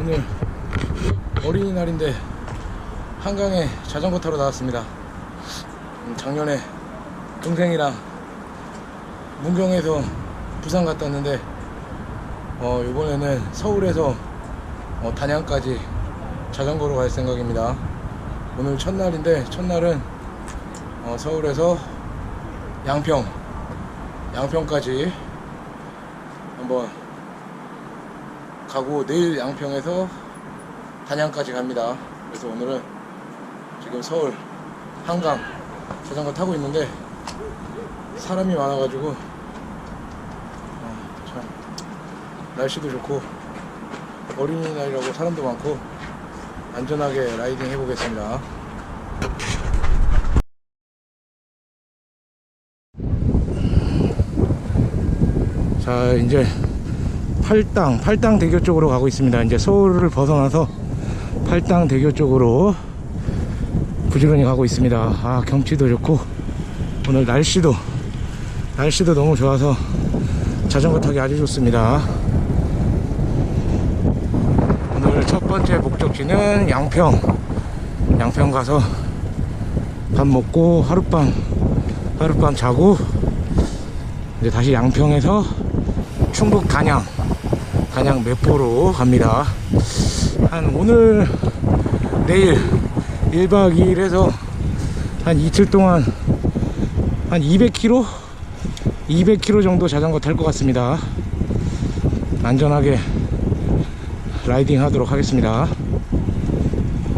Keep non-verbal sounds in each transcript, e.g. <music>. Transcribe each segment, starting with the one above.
오늘 어린이날인데 한강에 자전거 타러 나왔습니다. 음, 작년에 동생이랑 문경에서 부산 갔다 왔는데 어, 이번에는 서울에서 어, 단양까지 자전거로 갈 생각입니다. 오늘 첫날인데 첫날은 어, 서울에서 양평 양평까지 한번 가고 내일 양평에서 단양까지 갑니다. 그래서 오늘은 지금 서울 한강 자전거 타고 있는데 사람이 많아가지고 어, 참 날씨도 좋고 어린이날이라고 사람도 많고 안전하게 라이딩 해보겠습니다. 자 이제 팔당 팔당 대교 쪽으로 가고 있습니다. 이제 서울을 벗어나서 팔당 대교 쪽으로 부지런히 가고 있습니다. 아 경치도 좋고 오늘 날씨도 날씨도 너무 좋아서 자전거 타기 아주 좋습니다. 오늘 첫 번째 목적지는 양평 양평 가서 밥 먹고 하룻밤 하룻밤 자고 이제 다시 양평에서 충북 단양 단양 매포로 갑니다. 한 오늘 내일 1박 2일에서 한 이틀 동안 한 200km 200km 정도 자전거 탈 것 같습니다. 안전하게 라이딩 하도록 하겠습니다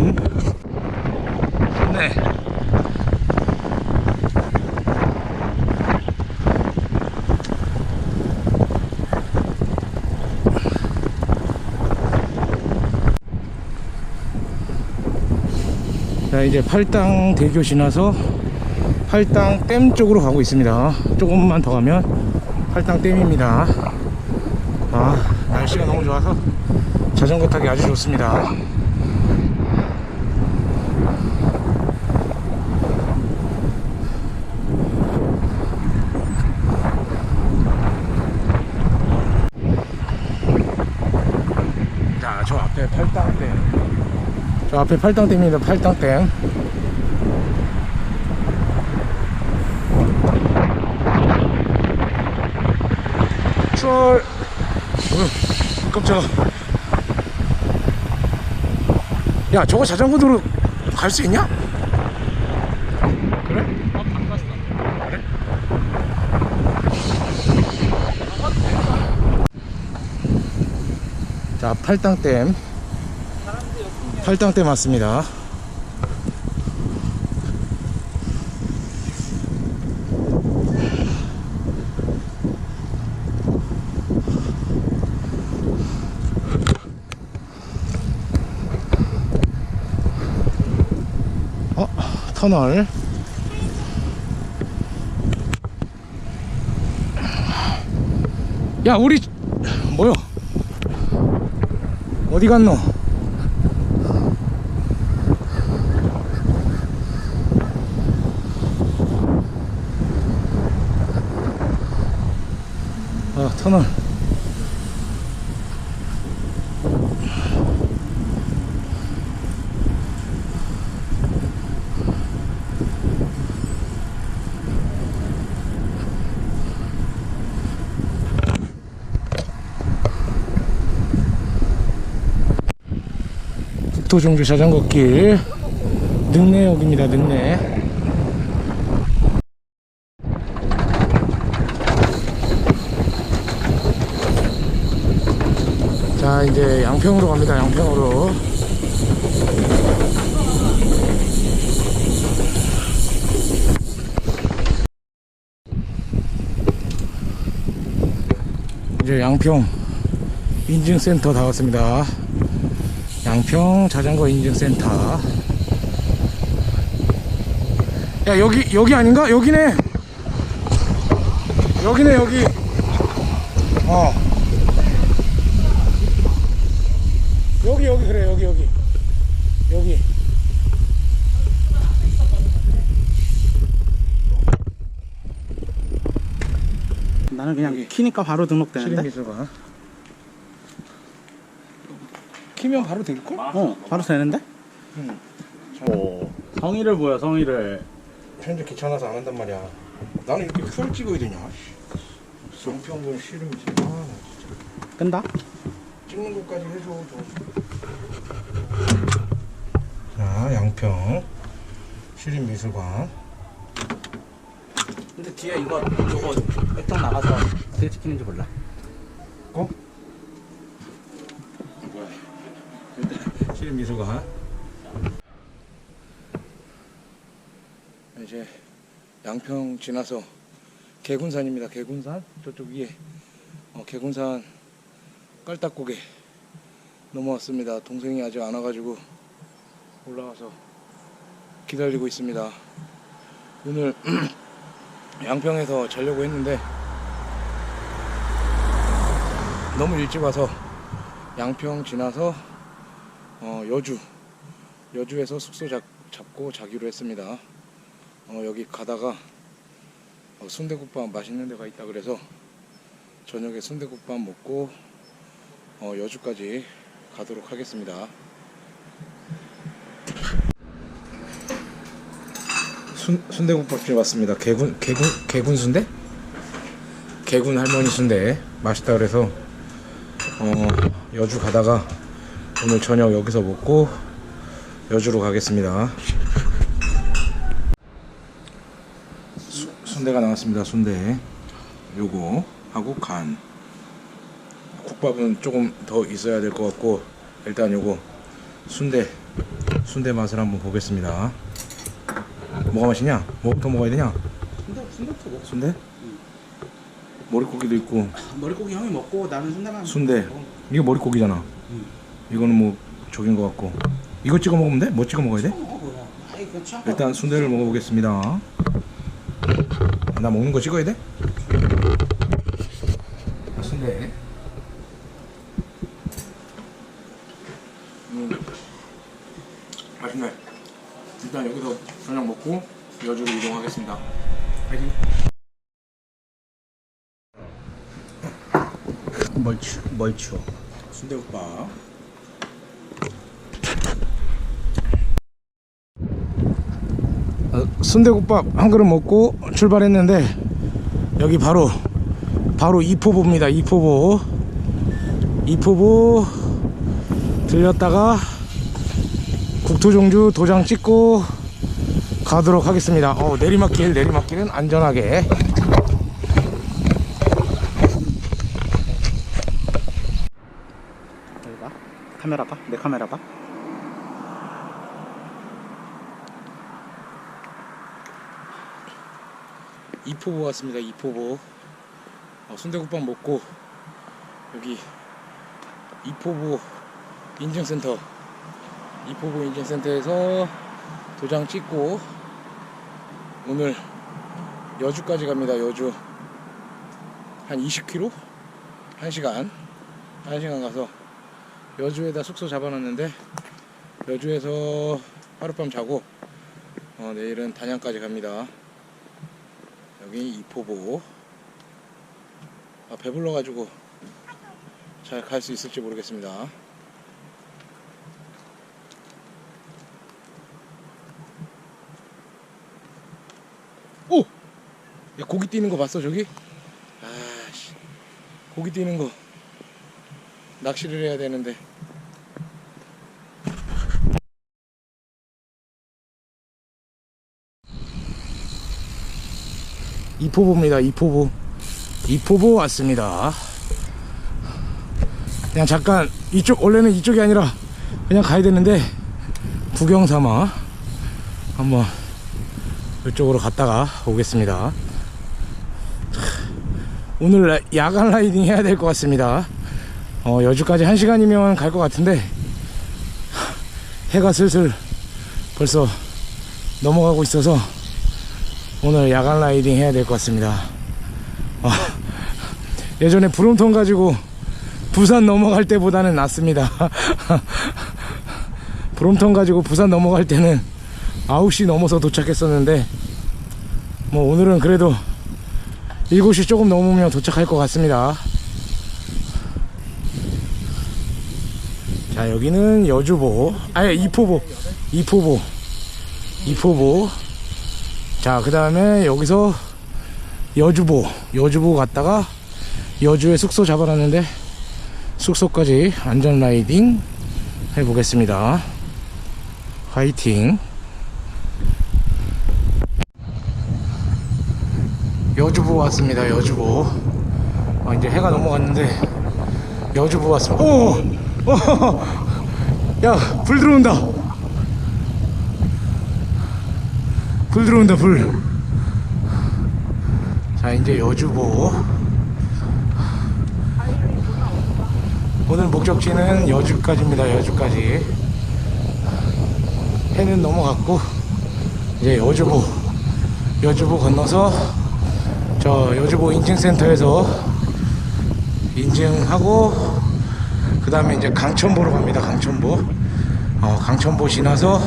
음? 네 자 이제 팔당 대교 지나서 팔당 댐 쪽으로 가고 있습니다. 조금만 더 가면 팔당 댐입니다. 아 날씨가 너무 좋아서 자전거 타기 아주 좋습니다 자 저 앞에 팔당 댐 저 앞에 팔당댐입니다 팔당댐 출발 어휴 깜짝아 야 저거 자전거 도로 갈 수 있냐? 그래? 그래? 자 팔당댐 팔당댐 왔습니다. 어 터널. 야 우리 뭐야 어디 갔노 아 터널 국토종주 자전거길 능내역입니다 능내 이제 양평으로 갑니다. 양평으로. 이제 양평 인증센터 다 왔습니다. 양평 자전거 인증센터. 야 여기 여기 아닌가? 여기네. 여기네 여기. 어 여기 여기 그래 여기 여기 여기 나는 그냥 키니까 바로 등록되는데 실행기술관 키면 바로 될걸? 어, 바로 되는데? 응. 오, 성의를 보여, 성의를. 편집 귀찮아서 안 한단 말이야. 나는 이렇게 썰 찍어야 되냐? 양평군 씨름이지. 아, 나 진짜. 끈다? 찍는 것까지 해줘 좀. 자, 양평 시립미술관. 근데 뒤에 이거, 저거, 액정 나가서 어떻게 찍히는지 몰라. 어? 뭐야? 시립미술관. 이제 양평 지나서 개군산입니다. 개군산 저쪽 위에 어, 개군산 깔딱고개 넘어왔습니다. 동생이 아직 안 와가지고 올라와서 기다리고 있습니다. 오늘 <clears throat> 양평에서 자려고 했는데 너무 일찍 와서 양평 지나서 어, 여주 여주에서 숙소 잡, 잡고 자기로 했습니다. 어, 여기 가다가 어, 순대국밥 맛있는 데가 있다 그래서 저녁에 순대국밥 먹고 어, 여주까지 가도록 하겠습니다. 순, 순대국밥집 왔습니다. 개군 개군 개군 순대? 개군 할머니 순대 맛있다 그래서 어, 여주 가다가 오늘 저녁 여기서 먹고 여주로 가겠습니다. 수, 순대가 나왔습니다. 순대 요거 하고 간 국밥은 조금 더 있어야 될 것 같고 일단 요거 순대 순대 맛을 한번 보겠습니다. 뭐가 맛있냐? 뭐부터 먹어야 되냐? 순대, 순대부터 먹어. 순대? 머릿고기도 있고 머릿고기 형이 먹고 나는 순대만. 순대 이게 머릿고기잖아 이거는 뭐 저긴 것 같고 이거 찍어 먹으면 돼? 뭐 찍어 먹어야 돼? 일단 순대를 먹어보겠습니다 아, 나 먹는 거 찍어야 돼? 아, 순대 음, 맛있네 일단 여기서 저녁 먹고 여주로 이동 하겠습니다. 파이팅. 뭘 추, 뭘 추워. 순대국밥 어, 순대국밥 한 그릇 먹고 출발했는데 여기 바로 바로 이포보입니다 이포보. 이포보 들렸다가 국토종주 도장 찍고 가도록 하겠습니다 어, 내리막길 내리막길은 안전하게. 카메라 봐. 내 카메라 봐. 이포보 왔습니다. 이포보. 어, 순대국밥 먹고 여기 이포보 인증센터 이포보 인증센터에서 도장 찍고 오늘 여주까지 갑니다. 여주 한 20km? 1시간 1시간 가서 여주에다 숙소 잡아놨는데 여주에서 하룻밤 자고 어, 내일은 단양까지 갑니다. 여기 이포보 아, 배불러가지고 잘 갈 수 있을지 모르겠습니다 고기 뛰는 거 봤어 저기? 아씨 고기 뛰는 거 낚시를 해야 되는데 이포보입니다. 이포보. 이포보 왔습니다. 그냥 잠깐 이쪽 원래는 이쪽이 아니라 그냥 가야 되는데 구경 삼아 한번 이쪽으로 갔다가 오겠습니다. 오늘 라- 야간 라이딩 해야 될 것 같습니다. 어, 여주까지 1시간이면 갈 것 같은데 해가 슬슬 벌써 넘어가고 있어서 오늘 야간 라이딩 해야 될 것 같습니다. 어, 예전에 브롬톤 가지고 부산 넘어갈 때보다는 낫습니다. <laughs> 브롬톤 가지고 부산 넘어갈 때는 9시 넘어서 도착했었는데 뭐 오늘은 그래도 7시 조금 넘으면 도착할 것 같습니다. 자 여기는 여주보. 아니 이포보. 이포보. 이포보. 자 그 다음에 여기서 여주보. 여주보 갔다가 여주에 숙소 잡아놨는데 숙소까지 안전 라이딩 해보겠습니다. 화이팅 여주보 왔습니다 여주보 아, 이제 해가 넘어갔는데 여주보 왔습니다. 오! 오! 야불 들어온다. 불 들어온다 불. 자 이제 여주보 오늘 목적지는 여주까지입니다 여주까지. 해는 넘어갔고 이제 여주보 여주보 건너서 저 여주보 인증센터에서 인증하고 그 다음에 이제 강천보로 갑니다 강천보. 어, 강천보 지나서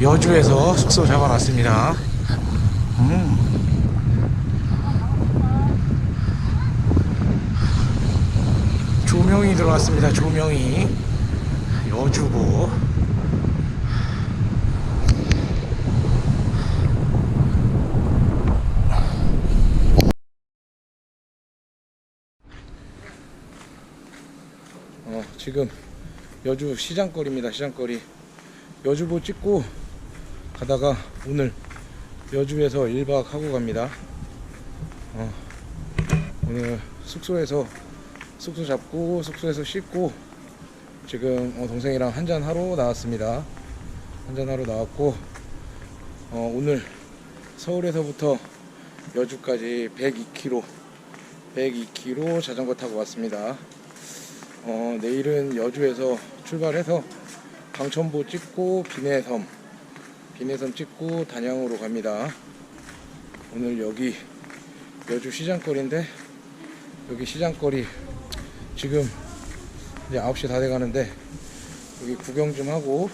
여주에서 숙소 잡아놨습니다. 음. 조명이 들어왔습니다 조명이. 여주보 어, 지금 여주 시장거리입니다. 시장거리. 여주보 찍고 가다가 오늘 여주에서 1박 하고 갑니다. 어, 오늘 숙소에서 숙소 잡고 숙소에서 씻고 지금 어, 동생이랑 한잔 하러 나왔습니다. 한잔 하러 나왔고 어, 오늘 서울에서부터 여주까지 102km 102km 자전거 타고 왔습니다. 어, 내일은 여주에서 출발해서 강천보 찍고 비내섬 비내섬 찍고 단양으로 갑니다. 오늘 여기 여주 시장거리인데 여기 시장거리 지금 이제 9시 다 돼가는데 여기 구경 좀 하고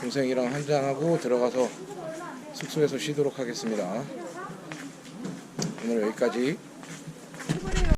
동생이랑 한잔하고 들어가서 숙소에서 쉬도록 하겠습니다. 오늘 여기까지